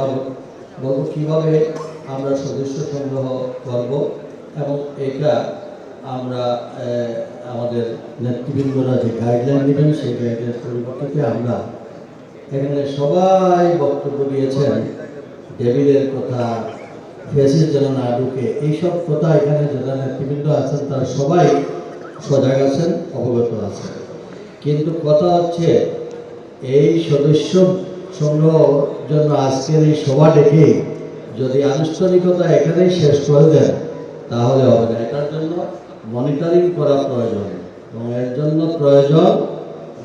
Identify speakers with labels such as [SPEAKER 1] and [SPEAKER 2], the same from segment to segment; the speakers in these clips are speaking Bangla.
[SPEAKER 1] কথা বল- কীভাবে আমরা সদস্য সংগ্রহ করব এবং এটা আমরা আমাদের নেতৃবৃন্দরা যে গাইডলাইন দেবেন, সেই গাইডলাইন পরিপ্রেক্ষিতে আমরা এখানে সবাই বক্তব্য দিয়েছেন। ডেভিলের কথা, ফেসিস যেন না ঢুকে, এইসব কথা এখানে যারা নেতৃবৃন্দ আছেন, তারা সবাই সজাগ আছেন, অবগত আছেন। কিন্তু কথা হচ্ছে, এই সদস্য সংগ্রহ জন্য আজকের এই সভা ডেকে যদি আনুষ্ঠানিকতা এখানেই শেষ করে দেন, তাহলে হবে না। এটার জন্য মনিটরিং করা প্রয়োজন। এবং এর জন্য প্রয়োজন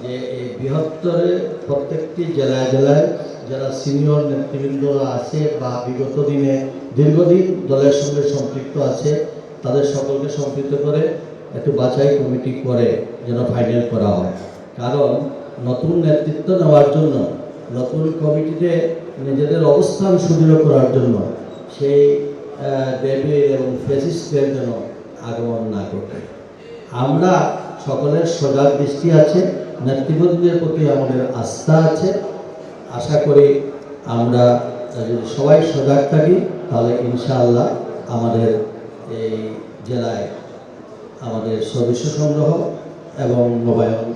[SPEAKER 1] যে এই বৃহত্তরে প্রত্যেকটি জেলায় জেলায় যারা সিনিয়র নেতৃবৃন্দ আছে বা বিগত দিনে, দীর্ঘদিন দলের সঙ্গে সম্পৃক্ত আছে, তাদের সকলকে সম্পৃক্ত করে একটু বাছাই কমিটি করে যেন ফাইনাল করা হয়। কারণ নতুন নেতৃত্ব নেওয়ার জন্য নতুন কমিটিতে নিজেদের অবস্থান সুদৃঢ় করার জন্য সেই দেবী এবং ফেসিস্টের যেন আগমন না করতে আমরা সকলের সজাগ দৃষ্টি আছে, নেতৃবৃন্দের প্রতি আমাদের আস্থা আছে। আশা করি আমরা যদি সবাই সজাগ থাকি, তাহলে ইনশাআল্লাহ আমাদের এই জেলায় আমাদের সদস্য সংগ্রহ এবং নবায়ন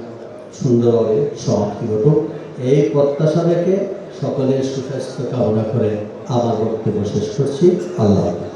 [SPEAKER 1] সুন্দরভাবে সমাপ্তি ঘটুক। এই প্রত্যাশা রেখে সকলের সুস্বাস্থ্য কামনা করে আবার বক্তব্য শেষ করছি আল্লাহ।